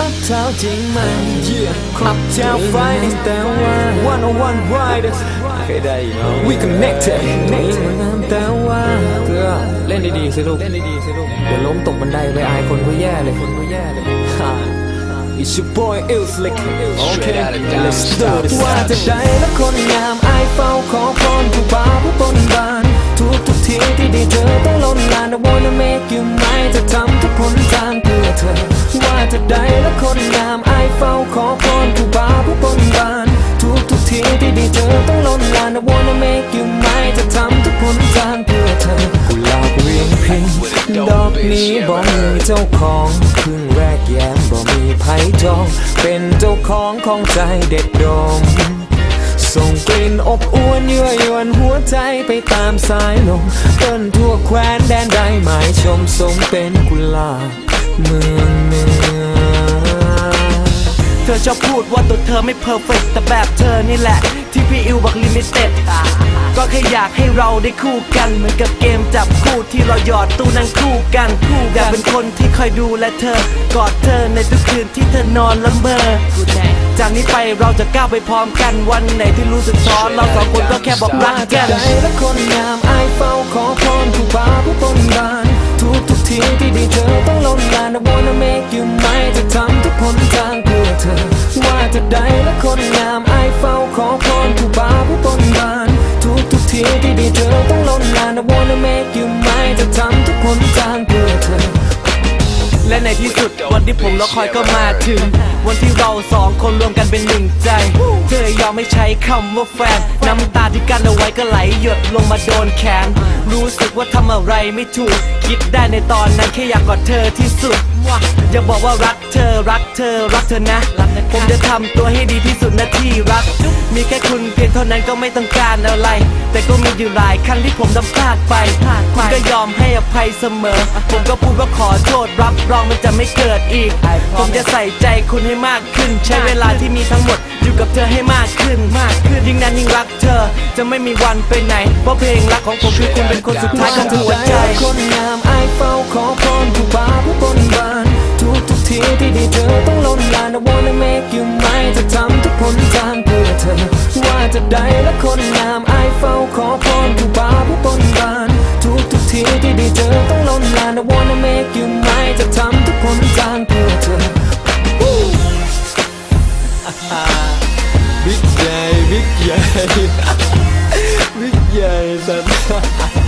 อัพเท้าจริงไหมอัพเท้าไฟแต่ว่า one on one ride เคยได้อยู่เนาะ we connected นี่มันงามแต่ว่าเกลือเล่นดีๆสิลูกเล่นดีๆสิลูกเดี๋ยวล้มตกบันไดไปอายคนก็แย่เลยคนก็แย่เลย It's your boy Ill Slick Okay let's do this ว่าจะได้และคนงามไอายเฝ้าขอพรผู้บ่าวผู้บนบาน ทุกทุกทีที่ได้เจอต้องล้นลาน I wanna make you mine จะทำ ว่าจะได้และคนงามไอเฝ้าขอพรผู้บ่าวผู้บนบาน ทุกทุกทีที่ได้เจอต้องล้นลาน I wanna make you mine จะทำทุกผลทางเพื่อเธอกุหลาบเวียงพินดอกนี้บ่มีเจ้าของเพึ่งแรกแย้มบ่มีไผ่จอง เป็นเจ้าของของใจเด็ดดมส่งกลิ่นอบอวนยั่วยวนหัวใจไปตามสายลมเปิ้นทั่วแคว้นแดนใดหมายชมสมเป็นกุหลาบเมืองเหนือเธ อชอบพูดว่าตัวเธอไม่เพอร์เฟกแต่แบบเธอนี่แหละ ที่พี่อิวบอกลิมิเต็ดก็แค่อยากให้เราได้คู่กัน เหมือนกับเกมจับคู่ที่เราหยอดตู้นั่งคู่กันคู่อยากเป็นคนที่คอยดูแลเธอ กอดเธอในทุกคืนที่เธอนอนละเมอจากนี้ไปเราจะก้าวไปพร้อมกันวันไหนที่รู้สึกท้อเราสองคนก็แค่บอกรักกันใจและคนงามไอเฝ้าขอพรผู้บาผู้บนบานทุกทุกทีที่ได้เจอต้องล้น ขอพรผู้บาผู้บนบาน ทุกทุกทีที่ได้เจอต้องล้นลาน I wanna make you mine จะทำทุกคนทางเพื่อเธอ และในที่สุดวันที่ผมรอคอยก็มาถึงวันที่เราสองคนรวมกันเป็นหนึ่งใจ เธอยอมไม่ใช้คำว่าแฟน น้ำตาที่กั้นเอาไว้ก็ไหลหยดลงมาโดนแขน รู้สึกว่าทำอะไรไม่ถูก คิดได้ในตอนนั้นแค่อยากกอดเธอที่สุดอย่าบอกว่ารักเธอรักเธอรักเธอนะ ผมจะทำตัวให้ดีที่สุดนะที่รัก มีแค่คุณเพียงเท่านั้นก็ไม่ต้องการอะไร แต่ก็มีอยู่หลายครั้งที่ผมทำพลาดไป คุณก็ยอมให้อภัยเสมอ ผมก็พูดว่าขอโทษรับรองมันจะไม่เกิดอีก ผมจะใส่ใจคุณให้มากขึ้น ใช้เวลาที่มีทั้งหมด อยู่กับเธอให้มากขึ้นมากขึ้นยิ่งนานยิ่งรักเธอ จะไม่มีวันไปไหน เพราะเพลงรักของผมคือคุณเป็นคนสุดท้ายของหัวใจคนงามไอายเฝ้าขอพรผู้บ่าวผู้บนบานทุกทุกทีที่ได้เจอต้องล้นลาน I wanna make you mine จะทำทุกผลทางเพื่อเธอ ว่าจะได้และคนงามไอายเฝ้าขอพรผู้บ่าวผู้บนบานทุกทุกทีที่ได้เจอต้อง บิ๊กให